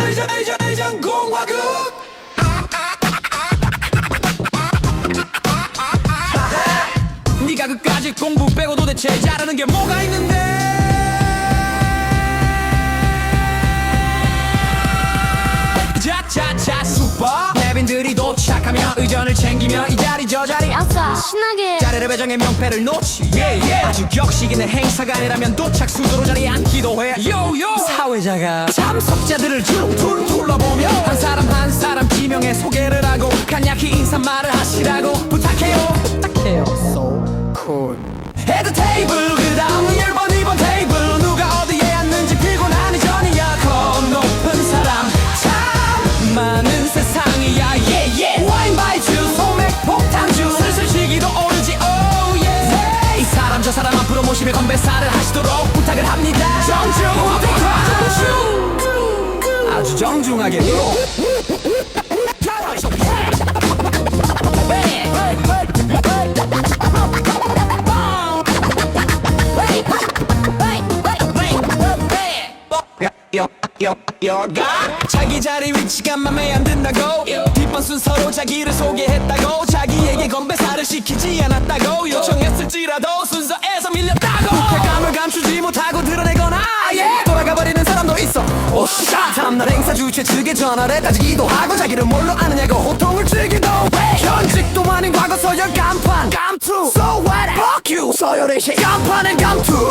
의전 의전 의전 공화국 네가 그까지 공부 빼고 도대체 잘하는 게 뭐가 있는데? 자자자 슈퍼. 내빈들이 도착하며 의전을 챙기며 이 자리 저 자리. 아싸. 신나게. 자리를 배정해 명패를 놓지. yeah, yeah. 아주 격식 있는 행사가 아니라면 도착 순서로 자리에 앉기도 해. 요요 사회자가. 참석자들을 둘둘 둘러보며 한 사람 한 사람 지명해 소개를 하고 간략히 인사말을 하시라고 부탁해요. 부탁해요. So cool. 헤드 테이블 그 다음 1번 2번 테이블. 누가 어디에 앉는지 피곤하니 전이야. 더 높은 사람. 참 많은 세상이야. Yeah, yeah. 와인 바이주 소맥 폭탄주 슬슬 시기도 오르지. Oh yeah. 이 사람 저 사람 앞으로 모시며 건배사를 하시도록 부탁을 합니다. 아주 정중하게 자기 자리 위치가 맘에 안 든다고 뒷번 순서로 자기를 소개했다고 자기에게 건배사를 시키지 않았다고 요청했을지라도 순서에서 밀렸다 오샤 다음날 행사 주최 측에 전화를 따지기도 하고 자기를 뭘로 아느냐고 호통을 치기도 해 현직도 아닌 과거 서열 간판. 감투 So what? Fuck you. 서열의 시 간판은 감투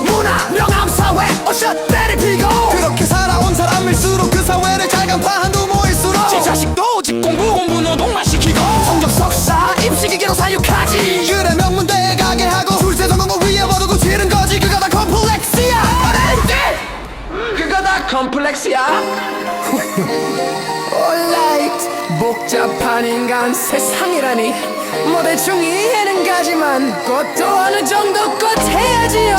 그거 다 컴플렉스야 Alright 복잡한 인간 세상이라니 뭐 대충 이해는 가지만 그것도 어느 정도 껏 해야지요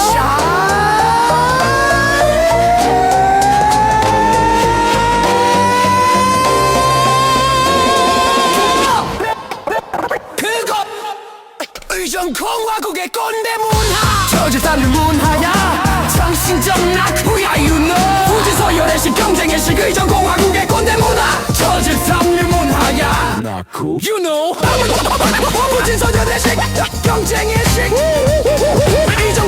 그것 의정 공화국의 꼰대 문화 저질산을 문화야 정신적 낙후야 you know. 부지서열의식 경쟁의식 의정 공화국의 꼰대 문화. 저질산을 문화야. 낙후? You know. 부지서열의식 경쟁의식 의정